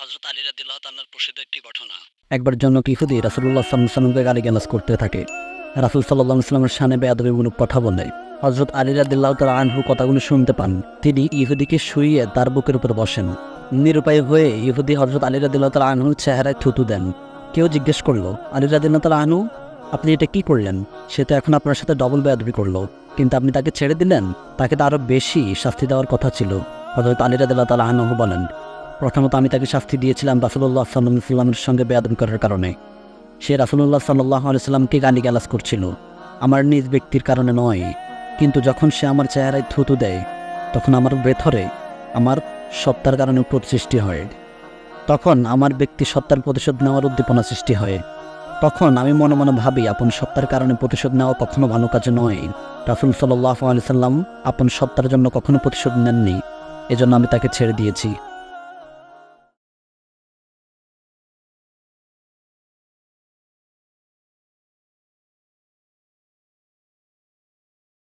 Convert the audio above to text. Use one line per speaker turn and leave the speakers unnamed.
হজরত আলী রাদিল্লাহ প্রসিদ্ধ একটি ঘটনা।
একবার জনক ইহুদি রাসুল্লাহ সাল্লামকে গালি গালাজ করতে থাকে। রাসুল সাল্লাহ ইসলামের সানে বেয়াদবিমূলক কথা বলে। হজরত আলী রাদিল্লাহ তাল আনহু কথাগুলো শুনতে পান। তিনি ইহুদিকে শুইয়ে তার বুকের উপর বসেন। নিরুপায় হয়ে ইহুদি হজরত আলী রাদিল্লাহ তাল আনহুর চেহারায় থুতু দেন। কেউ জিজ্ঞেস করল, আলী রাদিল্লাহ আনহু, আপনি এটা কি করলেন? সে তো এখন আপনার সাথে ডবল বেয়াদবি করল। কিন্তু আপনি তাকে ছেড়ে দিলেন? তাকে তো আরও বেশি শাস্তি দেওয়ার কথা ছিল। হজরত আলী রাদিল্লাহ তাল আনহু বলেন প্রথমত আমি তাকে শাস্তি দিয়েছিলাম রাসুল্লাহ সাল্লাম ইসলামের সঙ্গে বেয়াদবি করার কারণে। সে রাসুল্লাহ সাল্লাহ আলাইসাল্লামকে গালি গালাজ করছিল? আমার নিজ ব্যক্তির কারণে নয়, কিন্তু যখন সে আমার চেহারায় থুতু দেয়, তখন আমার ভেতরে আমার সত্তার কারণে ক্রোধ সৃষ্টি হয়। তখন আমার ব্যক্তি সত্তার প্রতিশোধ নেওয়ার উদ্দীপনা সৃষ্টি হয়। তখন আমি মনে মনে ভাবি, আপন সত্তার কারণে প্রতিশোধ নেওয়া কখনো ভালো কাজ নয়। রাসুল সাল্লাহ আলি সাল্লাম আপন সত্তার জন্য কখনো প্রতিশোধ নেননি। এজন্য আমি তাকে ছেড়ে দিয়েছি।